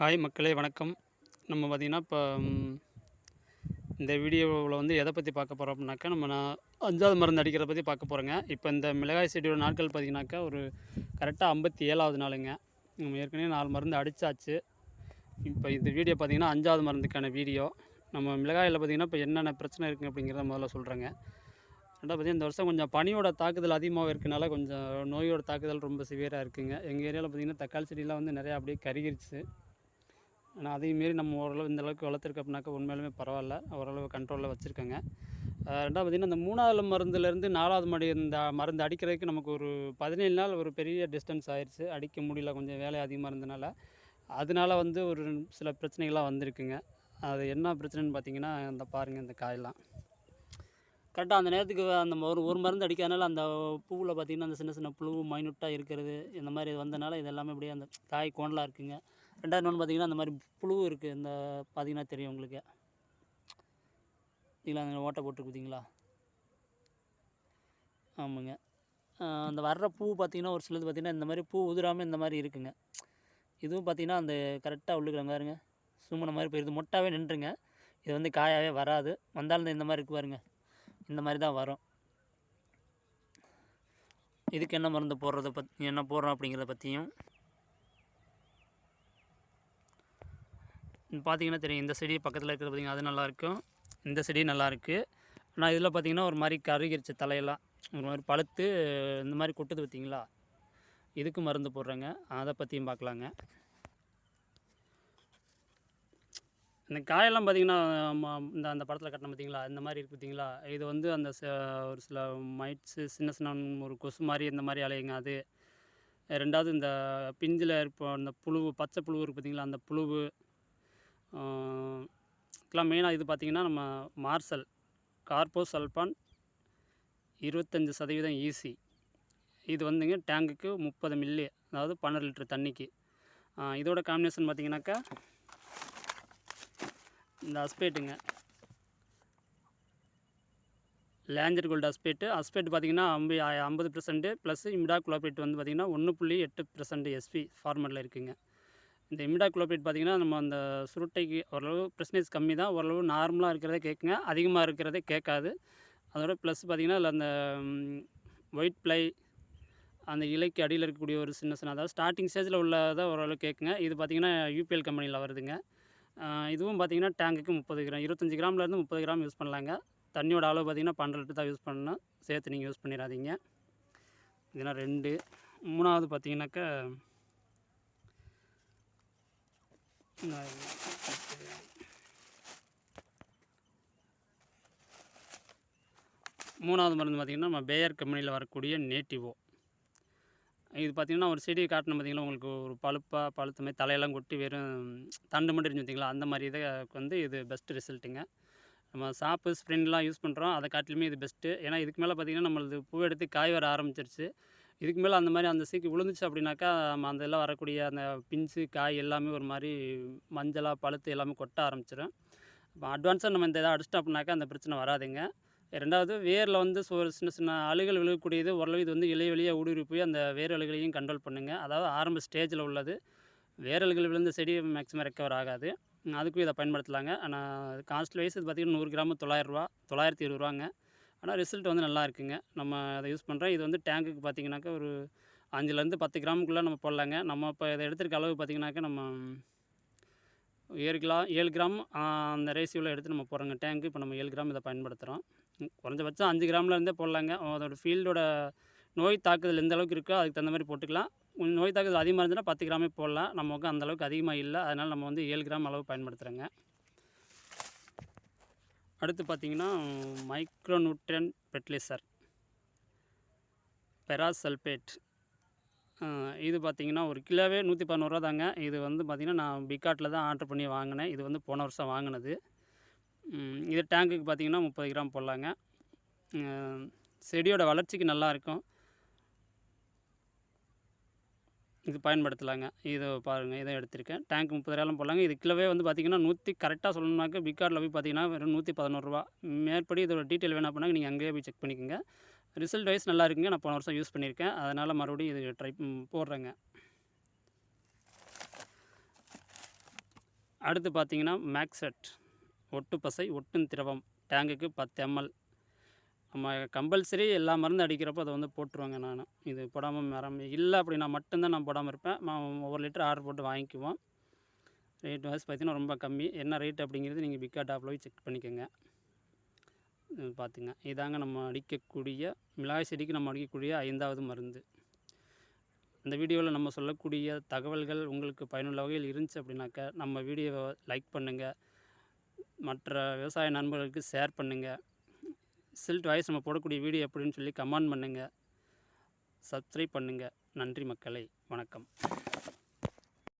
Hi மக்களே வணக்கம். நம்ம பார்த்திங்கன்னா இப்போ இந்த வீடியோவில் வந்து எதை பற்றி பார்க்க போகிறோம் அப்படின்னாக்கா நம்ம நான் அஞ்சாவது மருந்து அடிக்கிறத பற்றி பார்க்க போகிறோங்க இப்போ இந்த மிளகாய் செடியோட நாட்கள் பார்த்திங்கனாக்கா ஒரு கரெக்டாக ஐம்பத்தி ஏழாவது நாளுங்க. நம்ம ஏற்கனவே நாலு மருந்து அடித்தாச்சு இப்போ இந்த வீடியோ பார்த்திங்கன்னா அஞ்சாவது மருந்துக்கான வீடியோ. நம்ம மிளகாயில் பார்த்திங்கன்னா இப்போ என்னென்ன பிரச்சனை இருக்குது அப்படிங்கிறத முதல்ல சொல்கிறேங்க ரெண்டாவது பார்த்திங்கன்னா இந்த வருஷம் கொஞ்சம் பனியோட தாக்குதல் அதிகமாக இருக்கனால கொஞ்சம் நோயோட தாக்குதல் ரொம்ப சிவியராக இருக்குங்க. எங்கள் ஏரியாவில் பார்த்திங்கன்னா தக்காளி செடியெலாம் வந்து நிறையா அப்படியே கருகிருச்சு. ஆனால் அதையும் மீறி நம்ம ஓரளவு இந்த அளவுக்கு வளர்த்துருக்க அப்படின்னாக்கா உண்மையிலுமே பரவாயில்ல. ஓரளவு கண்ட்ரோலில் வச்சுருக்காங்க. ரெண்டாவது பார்த்திங்கன்னா இந்த மூணாவது மருந்துலேருந்து நாலாவது மடி இந்த மருந்து அடிக்கிறதுக்கு நமக்கு ஒரு பதினேழு நாள் ஒரு பெரிய டிஸ்டன்ஸ் ஆயிடுச்சு அடிக்க முடியல கொஞ்சம் வேலை அதிகமாக இருந்தனால அதனால வந்து ஒரு சில பிரச்சனைகள்லாம் வந்திருக்குங்க. அது என்ன பிரச்சனைன்னு பார்த்தீங்கன்னா இந்த பாருங்கள் இந்த காயெல்லாம். கரெக்டாக அந்த நேரத்துக்கு அந்த ஒரு ஒரு மருந்து அடிக்காதனால அந்த பூவில் பார்த்திங்கன்னா அந்த சின்ன சின்ன புழு மைனூட்டாக இருக்கிறது இந்த மாதிரி வந்தனால இது எல்லாமே அப்படியே அந்த காய் கோணலாக இருக்குங்க. ரெண்டாவது ஒன்று பார்த்தீங்கன்னா அந்த மாதிரி புழு இருக்குது இந்த பார்த்தீங்கன்னா தெரியும் உங்களுக்கு. இல்லை அந்த ஓட்டை போட்டு ஆமாங்க. அந்த வர்ற பூ பார்த்தீங்கன்னா ஒரு சிலது பார்த்திங்கன்னா இந்த மாதிரி பூ உதிராமல் இந்த மாதிரி இருக்குங்க. இதுவும் பார்த்தீங்கன்னா அந்த கரெக்டாக உள்ளுக்குறாங்க பாருங்க. சும்முன மாதிரி போயிருது. மொட்டாவே நின்றுங்க. இது வந்து காயாகவே வராது. வந்தாலும் இந்த மாதிரி இருக்கு பாருங்க. இந்த மாதிரி தான் வரும். இதுக்கு என்ன மருந்து போடுறத பத் என்ன போடுறோம் அப்படிங்கிறத பற்றியும் பார்த்தீங்கன்னா தெரியும் இந்த செடி பக்கத்தில் இருக்கிறது பார்த்தீங்கன்னா அது நல்லாயிருக்கும். இந்த செடி நல்லாயிருக்கு. ஆனால் இதில் பார்த்திங்கன்னா ஒரு மாதிரி கருகிருச்சு தலையெல்லாம் ஒரு மாதிரி பழுத்து இந்த மாதிரி கொட்டுது பார்த்தீங்களா இதுக்கு மருந்து போடுறேங்க. அதை பற்றியும் பார்க்கலாங்க. இந்த காயெல்லாம் பார்த்திங்கன்னா ம- இந்த அந்த படத்தில் கட்டின பார்த்தீங்களா இந்த மாதிரி இருக்குது பார்த்தீங்களா இது வந்து அந்த ச- ஒரு சில மைட்ஸு சின்ன சின்ன ஒரு கொசு மாதிரி இந்த மாதிரி அலையுங்க அது. ரெண்டாவது இந்த பிஞ்சில் இருப்போம் அந்த புழு பச்சை புழு இருக்குது பார்த்தீங்களா அந்த புழுவு இதுக்கெலாம் இதெல்லாம் மெயினாக இது பார்த்திங்கன்னா நம்ம மார்சல் கார்போசல்பான் இருபத்தஞ்சி சதவீதம் ஈசி இது வந்துங்க டேங்குக்கு முப்பது மில்லி அதாவது பன்னெண்டு லிட்டர் தண்ணிக்கு. இதோட காம்பினேஷன் பார்த்திங்கனாக்கா இந்த அஸ்பேட்டுங்க. லேஞ்சர் கோல்டு அஸ்பேட்டு. அஸ்பேட் பார்த்தீங்கன்னா ஐம்பது ஐம்பது பர்சன்ட்டு ப்ளஸ் இம்டா குலாபேட் வந்து பார்த்திங்கன்னா ஒன்று புள்ளி எட்டு பர்சன்ட் எஸ்பி ஃபார்மெட்டில் இருக்குதுங்க இந்த இமிடாக்ளோபேட் பார்த்திங்கன்னா நம்ம அந்த சுருட்டைக்கு ஓரளவு பிரச்சனைஸ் கம்மி தான். ஓரளவு நார்மலாக இருக்கிறதே கேட்குங்க. அதிகமாக இருக்கிறதே கேட்காது. அதோட ப்ளஸ் பார்த்திங்கன்னா அதில் அந்த ஒயிட் ப்ளை அந்த இலைக்கு அடியில் இருக்கக்கூடிய ஒரு சின்ன சின்ன அதாவது ஸ்டார்டிங் ஸ்டேஜில் உள்ளதை ஓரளவு கேட்குங்க. இது பார்த்திங்கன்னா யூபிஎல் கம்பெனியில் வருதுங்க. இதுவும் பார்த்திங்கன்னா டேங்குக்கு முப்பது கிராம் இருபத்தஞ்சி கிராம்லேருந்து முப்பது கிராம் யூஸ் பண்ணலாங்க. தண்ணியோட அளவு பார்த்திங்கன்னா பன்னெண்டு தான் யூஸ் பண்ணணும். சேர்த்து நீங்கள் யூஸ் பண்ணிடாதீங்க. இதெல்லாம் ரெண்டு. மூணாவது பார்த்தீங்கன்னாக்கா நான் மூணாவது மருந்து பார்த்திங்கன்னா நம்ம பேயர் கம்பெனியில் வரக்கூடிய நேட்டிவோ இது பார்த்திங்கன்னா ஒரு செடியை காட்டின பார்த்திங்கன்னா உங்களுக்கு ஒரு பழுப்பாக பழுத்த மாதிரி தலையெல்லாம் கொட்டி வெறும் தண்டு மட்டும் இருந்து பார்த்தீங்களா? அந்த மாதிரி இதை வந்து இது பெஸ்ட்டு ரிசல்ட்டுங்க நம்ம சாப்பு ஸ்ப்ரின்லாம் யூஸ் பண்ணுறோம் அதை காட்டிலுமே இது பெஸ்ட்டு ஏன்னா இதுக்கு மேலே பார்த்திங்கன்னா நம்மளது பூ எடுத்து காய் வர ஆரம்பிச்சிருச்சு. இதுக்கு மேலே அந்த மாதிரி அந்த சீக்கு விழுந்துச்சு அப்படின்னாக்கா நம்ம அந்த இதெல்லாம் வரக்கூடிய அந்த பிஞ்சு காய் எல்லாமே ஒரு மாதிரி மஞ்சளாக பழுத்து எல்லாமே கொட்ட ஆரம்பிச்சிடும் இப்போ அட்வான்ஸாக நம்ம இந்த இதை அடிச்சிட்டோம் அப்படின்னாக்கா அந்த பிரச்சனை வராதுங்க. ரெண்டாவது வேரில் வந்து சோ- ஒரு சின்ன சின்ன அழுகல் விழுகக்கூடியது ஓரளவு இது வந்து இலைய வழியாக ஊடுருவி போய் அந்த வேர் அழுகலையும் கண்ட்ரோல் பண்ணுங்க. அதாவது ஆரம்ப ஸ்டேஜில் உள்ளது. வேரல்கள் விழுந்த செடி மேக்ஸிமம் ரெக்கவர் ஆகாது. அதுக்கும் இதை பயன்படுத்தலாங்க. ஆனால் காஸ்ட் வைஸ் இது பார்த்திங்கன்னா நூறு கிராமு தொள்ளாயிரரூவா தொள்ளாயிரத்தி இருபது ரூபாங்க. ஆனால் ரிசல்ட் வந்து நல்லா இருக்குங்க. நம்ம அதை யூஸ் பண்ணுறோம் இது வந்து டேங்குக்கு பார்த்திங்கனாக்கா ஒரு அஞ்சுலேருந்து பத்து கிராமுக்குள்ளே நம்ம போடலாங்க. நம்ம இப்போ இதை எடுத்திருக்க அளவு பார்த்திங்கனாக்கா நம்ம ஏழு கிலா ஏழு கிராம் அந்த ரேசியோவில் எடுத்து நம்ம போடுறோங்க. டேங்க்கு இப்போ நம்ம ஏழு கிராம் இதை பயன்படுத்துகிறோம். குறைஞ்சபட்சம் அஞ்சு கிராமில் இருந்தே போடலாங்க. அதோட ஃபீல்டோட நோய் தாக்குதல் எந்த அளவுக்கு இருக்கோ அதுக்கு தகுந்த மாதிரி போட்டுக்கலாம். நோய் தாக்குதல் அதிகமாக இருந்துச்சுன்னா பத்து கிராமே போடலாம். நமக்கு அந்த அளவுக்கு அதிகமாக இல்லை. அதனால் நம்ம வந்து ஏழு கிராம் அளவு பயன்படுத்துகிறோங்க. அடுத்து பார்த்தீங்கன்னா மைக்ரோநியூட்ரியன் ஃபெர்டிலைசர் பெராசல்பேட் இது பார்த்தீங்கன்னா ஒரு கிலோவே நூற்றி பதினோருவா தாங்க இது வந்து பார்த்திங்கன்னா நான் பிகாட்டில் தான் ஆர்டர் பண்ணி வாங்கினேன். இது வந்து போன வருஷம் வாங்கினது. இது டேங்குக்கு பார்த்தீங்கன்னா முப்பது கிராம் போடலாங்க. செடியோட வளர்ச்சிக்கு நல்லாயிருக்கும் இது பயன்படுத்தலாங்க. இது பாருங்கள் இதை எடுத்திருக்கேன். டேங்க் முப்பது போடலாங்க. இது கிலோவே வந்து பார்த்திங்கன்னா நூற்றி கரெக்டாக சொல்லணும்னாக்க பிகார்டில் போய் பார்த்தீங்கன்னா வெறும் நூற்றி பதினோருவா மேற்படி இதோட டீட்டெயில் வேணா பண்ணாங்க. நீங்கள் அங்கேயே போய் செக் பண்ணிக்கோங்க. ரிசல்ட் வைஸ் நல்லா இருக்குங்க. நான் போன வருஷம் யூஸ் பண்ணியிருக்கேன் அதனால் மறுபடியும் இது ட்ரை போடுறேங்க. அடுத்து பார்த்தீங்கன்னா மேக்ஸெட் ஒட்டு பசை ஒட்டும் திரவம் டேங்குக்கு பத்து எம்எல் நம்ம கம்பல்சரி எல்லா மருந்து அடிக்கிறப்போ அதை வந்து போட்டுருவாங்க நான். இது போடாமல் மரம் இல்லை அப்படின்னா மட்டும்தான் நான் போடாமல் இருப்பேன். ஒவ்வொரு ஒரு லிட்டர் ஆர்டர் போட்டு வாங்கிக்குவோம். ரேட் வந்து பார்த்தீங்கன்னா ரொம்ப கம்மி. என்ன ரேட் அப்படிங்கிறது நீங்கள் பிக்கா டாப்பில் போய் செக் பண்ணிக்கோங்க. பார்த்துங்க இதாங்க நம்ம அடிக்கக்கூடிய மிளகாய் செடிக்கு நம்ம அடிக்கக்கூடிய ஐந்தாவது மருந்து. இந்த வீடியோவில் நம்ம சொல்லக்கூடிய தகவல்கள் உங்களுக்கு பயனுள்ள வகையில் இருந்துச்சு அப்படின்னாக்கா நம்ம வீடியோவை லைக் பண்ணுங்கள் மற்ற விவசாய நண்பர்களுக்கு ஷேர் பண்ணுங்கள் சில்ட் வாய்ஸ் நம்ம போடக்கூடிய வீடியோ எப்படின்னு சொல்லி கமெண்ட் பண்ணுங்கள் சப்ஸ்கிரைப் பண்ணுங்கள் நன்றி மக்களை. வணக்கம்.